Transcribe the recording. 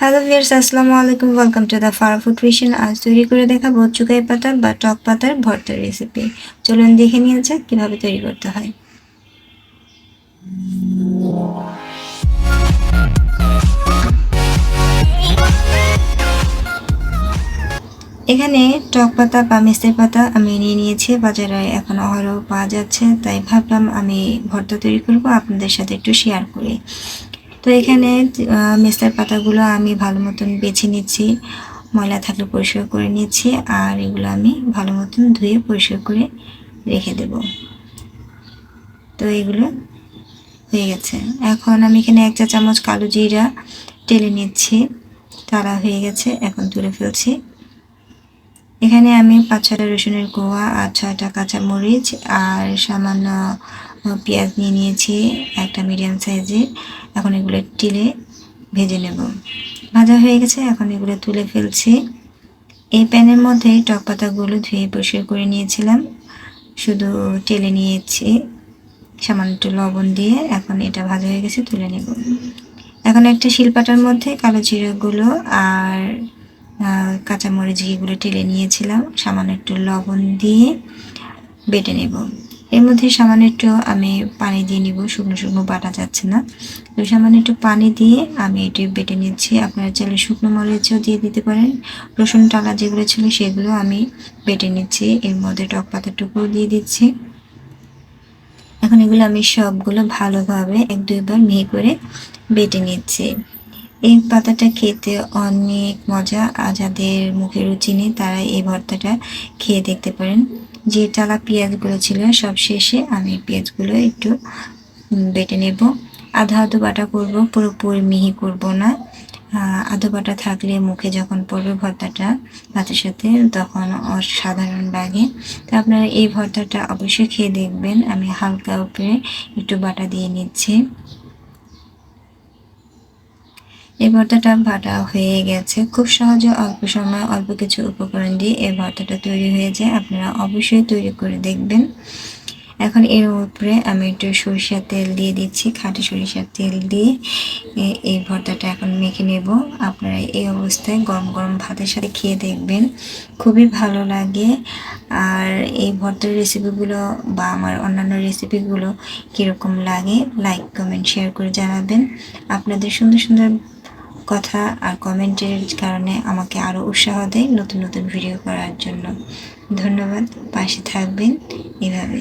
Hello viewers আসসালামু আলাইকুম। Welcome to the Fara food kitchen আজ তৈরি করে দেখাবো চুকাই পাতার বা টক পাতার ভর্তার রেসিপি চলুন দেখে নিয়ে যাক কীভাবে তৈরি করতে হয়। এখানে টক পাতা বা মেস্তের পাতা আমি নিয়ে নিয়েছি। বাজারে এখন অহরহ পাওয়া যাচ্ছে। তাই ভাবলাম আমি ভর্তা তৈরি করব। আপনাদের সাথে একটু শেয়ার করি। তো এখানে মেস্তার পাতাগুলো আমি ভালো মতন বেছে নিচ্ছি, ময়লা থাকলে পরিষ্কার করে নিচ্ছি, আর এগুলো আমি ভালো মতন ধুয়ে পরিষ্কার করে রেখে দেব। তো এগুলো হয়ে গেছে। এখন আমি এখানে এক চা চামচ কালো জিরা টেলে নিচ্ছি, তারা হয়ে গেছে, এখন তুলে ফেলছি। এখানে আমি পাঁচ ছটা রসুনের কোয়া আর ছয়টা কাঁচা মরিচ আর সামান্য পেঁয়াজ নিয়ে নিয়েছি, একটা মিডিয়াম সাইজের। এখন এগুলো টিলে ভেজে নেব। ভাজা হয়ে গেছে, এখন এগুলো তুলে ফেলছি। এই প্যানের মধ্যে টক পাতাগুলো ধুয়ে পরিষ্কার করে নিয়েছিলাম। শুধু টেলে নিয়েছি, সামান্য একটু লবণ দিয়ে এখন এটা ভাজা হয়ে গেছে, তুলে নেব। এখন একটা শিলপাটার মধ্যে কালো জিরাগুলো আর কাঁচামরিচ ঘিগুলো টেলে নিয়েছিলাম। সামান্য একটু লবণ দিয়ে বেটে নেব। এর মধ্যে সামান্য একটু আমি পানি দিয়ে নিব, শুকনো শুকনো বাটা যাচ্ছে না। তো সামান্য একটু পানি দিয়ে আমি এটি বেটে নিচ্ছি। আপনারা চাইলে শুকনো মরিচও দিয়ে দিতে পারেন। রসুন টালা যেগুলো ছিল সেগুলো আমি বেটে নিচ্ছি। এর মধ্যে টক পাতাটুকুও দিয়ে দিচ্ছি। এখন এগুলো আমি সবগুলো ভালোভাবে এক দুইবার মিহি করে বেটে নিচ্ছি। এই পাতাটা খেতে অনেক মজা। আর যাদের মুখে রুচি নেই, তারা এই ভর্তাটা খেয়ে দেখতে পারেন। যে টালা পেঁয়াজগুলো ছিল, সব শেষে আমি পেঁয়াজগুলো একটু বেটে নেব। আধা আধো বাটা করব, পুরোপুরি মিহি করব না। আধো বাটা থাকলে মুখে যখন পড়বে ভর্তাটা ভাতের সাথে, তখন অসাধারণ লাগে। তো আপনারা এই ভর্তাটা অবশ্যই খেয়ে দেখবেন। আমি হালকা উপরে একটু বাটা দিয়ে নিচ্ছি। এই ভর্তাটা ভাটা হয়ে গেছে। খুব সহজে অল্প সময় অল্প কিছু উপকরণ দিয়ে এই ভর্তাটা তৈরি হয়ে যায়। আপনারা অবশ্যই তৈরি করে দেখবেন। এখন এর উপরে আমি একটু সরিষার তেল দিয়ে দিচ্ছি, খাঁটি সরিষার তেল দিয়ে এই ভর্তাটা এখন মেখে নেব। আপনারা এই অবস্থায় গরম গরম ভাতের সাথে খেয়ে দেখবেন। খুবই ভালো লাগে। আর এই ভর্তার রেসিপিগুলো বা আমার অন্যান্য রেসিপিগুলো কীরকম লাগে লাইক কমেন্ট শেয়ার করে জানাবেন। আপনাদের সুন্দর সুন্দর কথা আর কমেন্টের কারণে আমাকে আরও উৎসাহ দেয় নতুন নতুন ভিডিও করার জন্য। ধন্যবাদ, পাশে থাকবেন। এভাবে